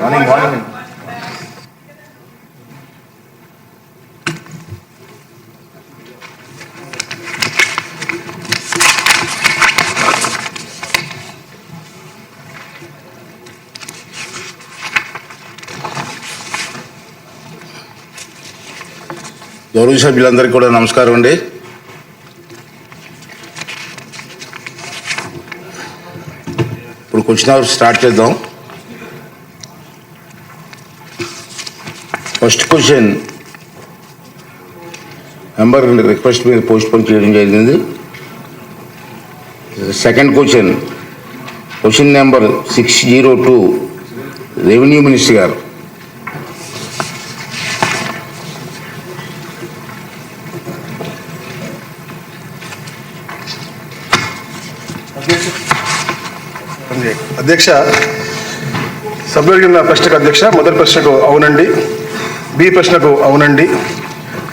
Morning morning గౌరవ సభ్యులందరికీ కూడా నమస్కారం అండి. క్వశ్చన్ అవర్ స్టార్ట్ చేద్దాం. ఫస్ట్ క్వశ్చన్ నెంబర్ రిక్వెస్ట్ మీరు పోస్ట్ పోన్ చేయడం జరిగింది. Second question question number six zero two revenue minister గారు. అధ్యక్ష సభ్యులు ప్రశ్నకు అధ్యక్ష మొదటి ప్రశ్నకు అవునండి బి ప్రశ్నకు అవునండి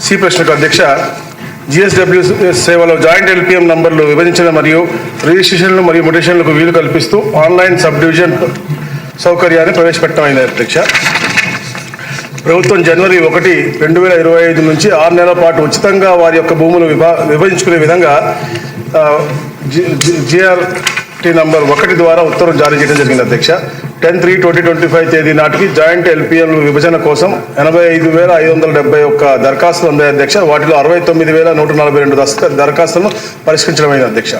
సి ప్రశ్నకు అధ్యక్ష. జిఎస్డబ్ల్యూ సేవలో జాయింట్ ఎల్పిఎం నంబర్లు విభజించడం మరియు రిజిస్ట్రేషన్లు మరియు మొటేషన్లకు వీలు కల్పిస్తూ ఆన్లైన్ సబ్ డివిజన్ సౌకర్యాన్ని ప్రవేశపెట్టమైంది అధ్యక్ష. ప్రభుత్వం జనవరి ఒకటి రెండు వేల ఇరవై ఐదు నుంచి ఆరు నెలల పాటు ఉచితంగా వారి యొక్క భూములు విభా విభజించుకునే విధంగా జిఆర్ ఫిఫ్టీ నంబర్ ఒకటి ద్వారా ఉత్తర్వులు జారీ చేయడం జరిగింది అధ్యక్ష. Ten three twenty twenty five తేదీ నాటికి జాయింట్ ఎల్పిఎల్ విభజన కోసం ఎనభై ఐదు వేల ఐదు వందల డెబ్బై ఒక్క దరఖాస్తులు ఉన్నాయి అధ్యక్ష. వాటిలో అరవై తొమ్మిది వేల నూట నలభై రెండు దస్త దరఖాస్తులను పరిష్కరించడమైంది అధ్యక్ష.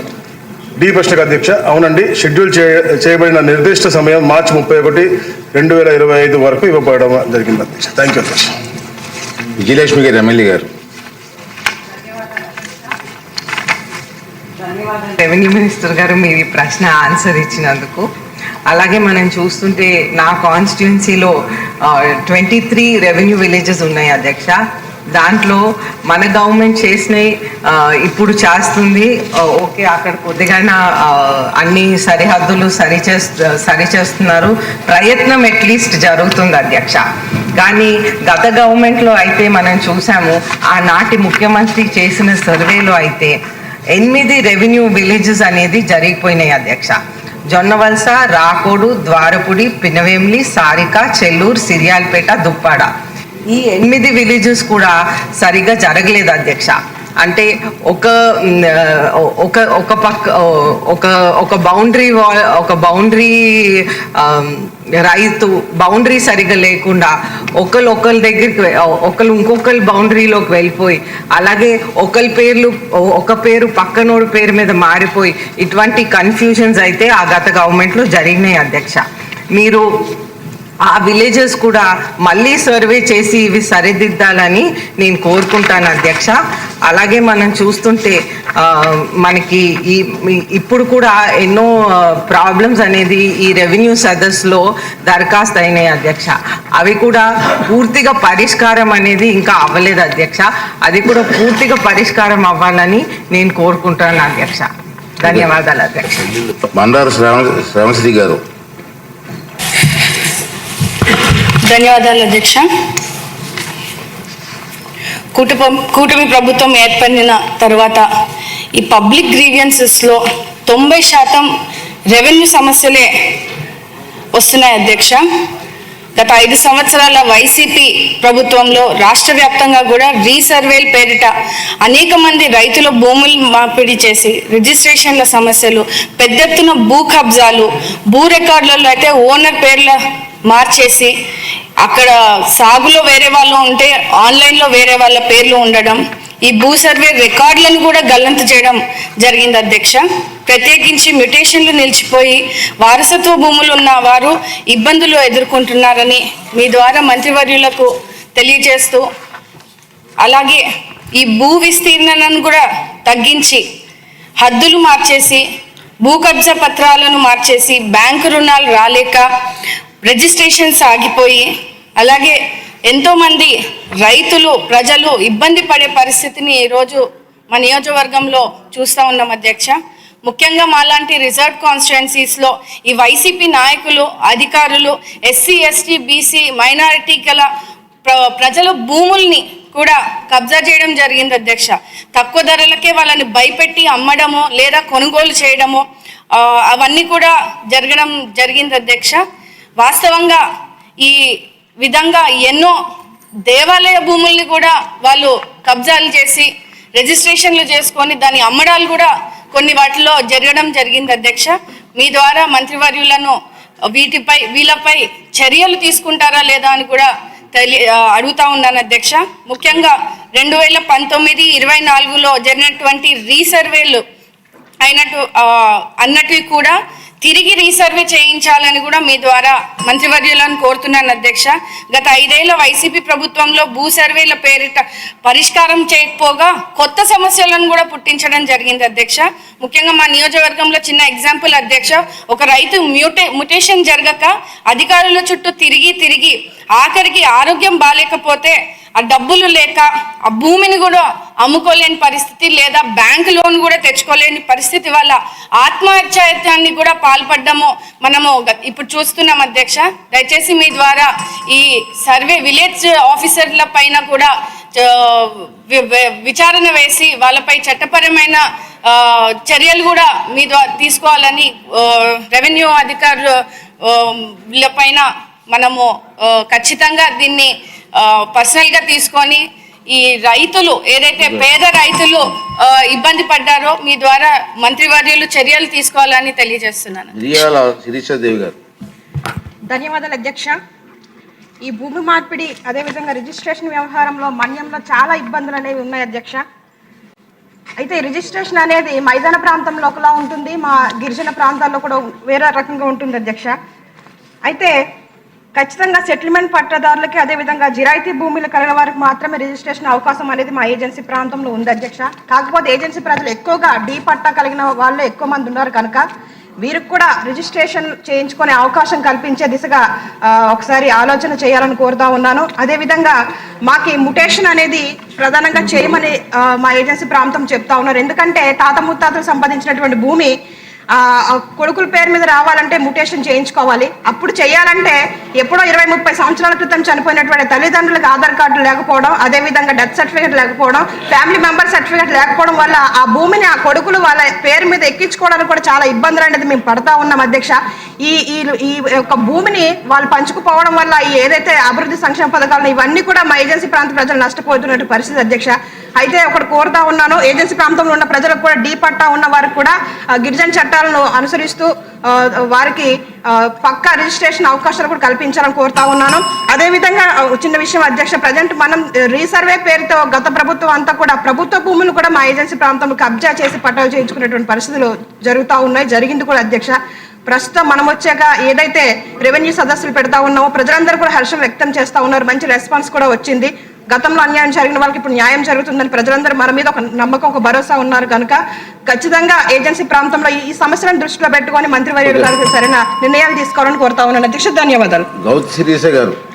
డి ప్రశ్నకు అధ్యక్ష అవునండి షెడ్యూల్ చేయ- చేయబడిన నిర్దిష్ట సమయం మార్చి ముప్పై ఒకటి రెండు వేల ఇరవై ఐదు వరకు ఇవ్వబడడం జరిగింది అధ్యక్ష. థ్యాంక్ యూ అధ్యక్ష. విజయలక్ష్మి గారు ఎమ్మెల్యే గారు. రెవెన్యూ మినిస్టర్ గారు మీ ప్రశ్న ఆన్సర్ ఇచ్చినందుకు. అలాగే మనం చూస్తుంటే నా కాన్స్టిట్యున్సీలో ట్వంటీ త్రీ రెవెన్యూ విలేజెస్ ఉన్నాయి అధ్యక్ష. దాంట్లో మన గవర్నమెంట్ చేసినవి ఇప్పుడు చేస్తుంది. ఓకే అక్కడ కొద్దిగా అన్ని సరిహద్దులు సరి చేస్తు సరి చేస్తున్నారు. ప్రయత్నం అట్లీస్ట్ జరుగుతుంది అధ్యక్ష. కానీ గత గవర్నమెంట్లో అయితే మనం చూసాము ఆనాటి ముఖ్యమంత్రి చేసిన సర్వేలో అయితే ఎనిమిది రెవెన్యూ విలేజెస్ అనేది జరిగిపోయినాయి అధ్యక్ష. జొన్నవలస రాకోడు ద్వారపుడి పినవేమ్లి సారిక చెల్లూరు సిరియాల్పేట దుప్పాడ. ఈ ఎనిమిది విలేజెస్ కూడా సరిగ్గా జరగలేదు అధ్యక్ష. అంటే ఒక ఒక ఒక పక్క ఒక ఒక బౌండరీ వాల్ ఒక బౌండరీ రైతు బౌండరీ సరిగ్గా లేకుండా ఒకరు ఒకరి దగ్గరికి ఒకరు ఇంకొకరి బౌండరీలోకి వెళ్ళిపోయి అలాగే ఒకరి పేర్లు ఒక పేరు పక్కనోడి పేరు మీద మారిపోయి ఇటువంటి కన్ఫ్యూజన్స్ అయితే ఆ గత గవర్నమెంట్లో జరిగినాయి అధ్యక్ష. మీరు ఆ విలేజెస్ కూడా మళ్ళీ సర్వే చేసి ఇవి సరిదిద్దాలని నేను కోరుకుంటాను అధ్యక్ష. అలాగే మనం చూస్తుంటే మనకి ఈ ఇప్పుడు కూడా ఎన్నో ప్రాబ్లమ్స్ అనేది ఈ రెవెన్యూ సదస్సులో దరఖాస్తు అయినాయి అధ్యక్ష. అవి కూడా పూర్తిగా పరిష్కారం అనేది ఇంకా అవ్వలేదు అధ్యక్ష. అది కూడా పూర్తిగా పరిష్కారం అవ్వాలని నేను కోరుకుంటాను అధ్యక్ష. ధన్యవాదాలు అధ్యక్ష. బండారు శ్రావణశ్రీ గారు. ధన్యవాదాలు అధ్యక్ష. కూటమి కూటమి ప్రభుత్వం ఏర్పడిన తర్వాత ఈ పబ్లిక్ గ్రీవియన్సెస్లో తొంభై శాతం రెవెన్యూ సమస్యలే వస్తున్నాయి అధ్యక్ష. గత ఐదు సంవత్సరాల వైసీపీ ప్రభుత్వంలో రాష్ట్ర వ్యాప్తంగా కూడా రీసర్వేల్ పేరిట అనేక మంది రైతుల భూములు మార్పిడి చేసి రిజిస్ట్రేషన్ల సమస్యలు పెద్ద ఎత్తున భూ కబ్జాలు భూ రికార్డులలో అయితే ఓనర్ పేర్ల మార్చేసి అక్కడ సాగులో వేరే వాళ్ళు ఉంటే ఆన్లైన్లో వేరే వాళ్ళ పేర్లు ఉండడం ఈ భూ సర్వే రికార్డులను కూడా గల్లంతు చేయడం జరిగింది అధ్యక్ష. ప్రత్యేకించి మ్యుటేషన్లు నిలిచిపోయి వారసత్వ భూములు ఉన్న వారు ఇబ్బందులు ఎదుర్కొంటున్నారని మీ ద్వారా మంత్రివర్యులకు తెలియజేస్తూ అలాగే ఈ భూ విస్తీర్ణను కూడా తగ్గించి హద్దులు మార్చేసి భూ కబ్జా పత్రాలను మార్చేసి బ్యాంకు రుణాలు రాలేక రిజిస్ట్రేషన్స్ ఆగిపోయి అలాగే ఎంతోమంది రైతులు ప్రజలు ఇబ్బంది పడే పరిస్థితిని ఈరోజు మా నియోజకవర్గంలో చూస్తూ ఉన్నాం అధ్యక్ష. ముఖ్యంగా మాలాంటి రిజర్వ్ కాన్స్టిట్యున్సీస్లో ఈ వైసీపీ నాయకులు అధికారులు ఎస్సీ ఎస్టీ బీసీ మైనారిటీ గల ప్ర ప్రజల భూముల్ని కూడా కబ్జా చేయడం జరిగింది అధ్యక్ష. తక్కువ ధరలకే వాళ్ళని భయపెట్టి అమ్మడము లేదా కొనుగోలు చేయడము అవన్నీ కూడా జరగడం జరిగింది అధ్యక్ష. వాస్తవంగా ఈ విధంగా ఎన్నో దేవాలయ భూముల్ని కూడా వాళ్ళు కబ్జాలు చేసి రిజిస్ట్రేషన్లు చేసుకొని దాని అమ్మడాలు కూడా కొన్ని వాటిలో జరగడం జరిగింది అధ్యక్ష. మీ ద్వారా మంత్రివర్యులను వీటిపై వీళ్ళపై చర్యలు తీసుకుంటారా లేదా అని కూడా తెలి అడుగుతా ఉన్నాను అధ్యక్ష. ముఖ్యంగా రెండు వేల పంతొమ్మిది ఇరవై నాలుగులో జరిగినటువంటి రీసర్వేలు అయినట్టు అన్నట్టు కూడా తిరిగి రీసర్వే చేయించాలని కూడా మీ ద్వారా మంత్రివర్యులను కోరుతున్నాను అధ్యక్ష. గత ఐదేళ్ళ వైసీపీ ప్రభుత్వంలో భూ సర్వేల పేరిట పరిష్కారం చేయకపోగా కొత్త సమస్యలను కూడా పుట్టించడం జరిగింది అధ్యక్ష. ముఖ్యంగా మా నియోజకవర్గంలో చిన్న ఎగ్జాంపుల్ అధ్యక్ష. ఒక రైతు మ్యూటే మ్యుటేషన్ జరగక అధికారుల చుట్టూ తిరిగి తిరిగి ఆఖరికి ఆరోగ్యం బాగాలేకపోతే ఆ డబ్బులు లేక ఆ భూమిని కూడా అమ్ముకోలేని పరిస్థితి లేదా బ్యాంక్ లోన్ కూడా తెచ్చుకోలేని పరిస్థితి వల్ల ఆత్మహత్యాన్ని కూడా పాల్పడ్డము మనము ఇప్పుడు చూస్తున్నాం అధ్యక్ష. దయచేసి మీ ద్వారా ఈ సర్వే విలేజ్ ఆఫీసర్ల పైన కూడా విచారణ వేసి వాళ్ళపై చట్టపరమైన చర్యలు కూడా మీ ద్వారా తీసుకోవాలని రెవెన్యూ అధికారుల పైన మనము ఖచ్చితంగా దీన్ని పర్సనల్గా తీసుకొని ఈ రైతులు ఏదైతే పేద రైతులు ఇబ్బంది పడ్డారో మీ ద్వారా మంత్రివర్యులు చర్యలు తీసుకోవాలని తెలియజేస్తున్నాను. మిరియాల శిరీషాదేవి గారు. ధన్యవాదాలు అధ్యక్ష. ఈ భూమి మార్పిడి అదేవిధంగా రిజిస్ట్రేషన్ వ్యవహారంలో మన్యంలో చాలా ఇబ్బందులు అనేవి ఉన్నాయి అధ్యక్ష. అయితే ఈ రిజిస్ట్రేషన్ అనేది మైదాన ప్రాంతంలో ఒకలా ఉంటుంది మా గిరిజన ప్రాంతాల్లో కూడా వేరే రకంగా ఉంటుంది అధ్యక్ష. అయితే ఖచ్చితంగా సెటిల్మెంట్ పట్టదారులకి అదేవిధంగా జిరాయితీ భూములు కలిగిన వారికి మాత్రమే రిజిస్ట్రేషన్ అవకాశం అనేది మా ఏజెన్సీ ప్రాంతంలో ఉంది అధ్యక్ష. కాకపోతే ఏజెన్సీ ప్రజలు ఎక్కువగా డీ పట్టా కలిగిన వాళ్ళు ఎక్కువ మంది ఉన్నారు కనుక వీరికి కూడా రిజిస్ట్రేషన్ చేయించుకునే అవకాశం కల్పించే దిశగా ఒకసారి ఆలోచన చేయాలని కోరుతా ఉన్నాను. అదేవిధంగా మాకు ముటేషన్ అనేది ప్రధానంగా చేయమని మా ఏజెన్సీ ప్రాంతం చెప్తా ఉన్నారు. ఎందుకంటే తాత ముత్తాతలు సంపాదించినటువంటి భూమి కొడుకుల పేరు మీద రావాలంటే ముటేషన్ చేయించుకోవాలి. అప్పుడు చేయాలంటే ఎప్పుడో ఇరవై ముప్పై సంవత్సరాల క్రితం చనిపోయినటువంటి తల్లిదండ్రులకు ఆధార్ కార్డు లేకపోవడం అదేవిధంగా డెత్ సర్టిఫికేట్ లేకపోవడం ఫ్యామిలీ మెంబర్ సర్టిఫికేట్ లేకపోవడం వల్ల ఆ భూమిని ఆ కొడుకులు వాళ్ళ పేరు మీద ఎక్కించుకోవడానికి కూడా చాలా ఇబ్బందులు అనేది మేము పడతా ఉన్నాం అధ్యక్ష. ఈ ఈ ఈ యొక్క భూమిని వాళ్ళు పంచుకుపోవడం వల్ల ఏదైతే అభివృద్ధి సంక్షేమ పథకాలు ఇవన్నీ కూడా మా ఏజెన్సీ ప్రాంత ప్రజలు నష్టపోతున్నట్టు పరిస్థితి అధ్యక్ష. అయితే ఒకటి కోరుతా ఉన్నాను. ఏజెన్సీ ప్రాంతంలో ఉన్న ప్రజలకు కూడా డీ పట్టా ఉన్న వారికి కూడా గిరిజన చట్టాలను అనుసరిస్తూ వారికి పక్కా రిజిస్ట్రేషన్ అవకాశాలు కూడా కల్పించాలని కోరుతా ఉన్నాను. అదేవిధంగా చిన్న విషయం అధ్యక్ష ప్రజెంట్ మనం రీసర్వే పేరుతో గత ప్రభుత్వం అంతా కూడా ప్రభుత్వ భూములు కూడా మా ఏజెన్సీ ప్రాంతంలో కబ్జా చేసి పట్టాలు చేయించుకునేటువంటి పరిస్థితులు జరుగుతూ ఉన్నాయి. జరిగింది కూడా అధ్యక్ష. ప్రస్తుతం మనం వచ్చాక ఏదైతే రెవెన్యూ సదస్సులు పెడతా ఉన్నామో ప్రజలందరూ కూడా హర్షం వ్యక్తం చేస్తూ ఉన్నారు. మంచి రెస్పాన్స్ కూడా వచ్చింది. గతంలో అన్యాయం జరిగిన వాళ్ళకి ఇప్పుడు న్యాయం జరుగుతుందని ప్రజలందరూ మన మీద ఒక నమ్మకం ఒక భరోసా ఉన్నారు కనుక ఖచ్చితంగా ఏజెన్సీ ప్రాంతంలో ఈ- సమస్యలను దృష్టిలో పెట్టుకొని మంత్రివర్యులు గారికి సరైన నిర్ణయాలు తీసుకోవాలని కోరుతా ఉన్నాను. అధ్యక్ష ధన్యవాదాలు. గౌత్ శిరీష గారు.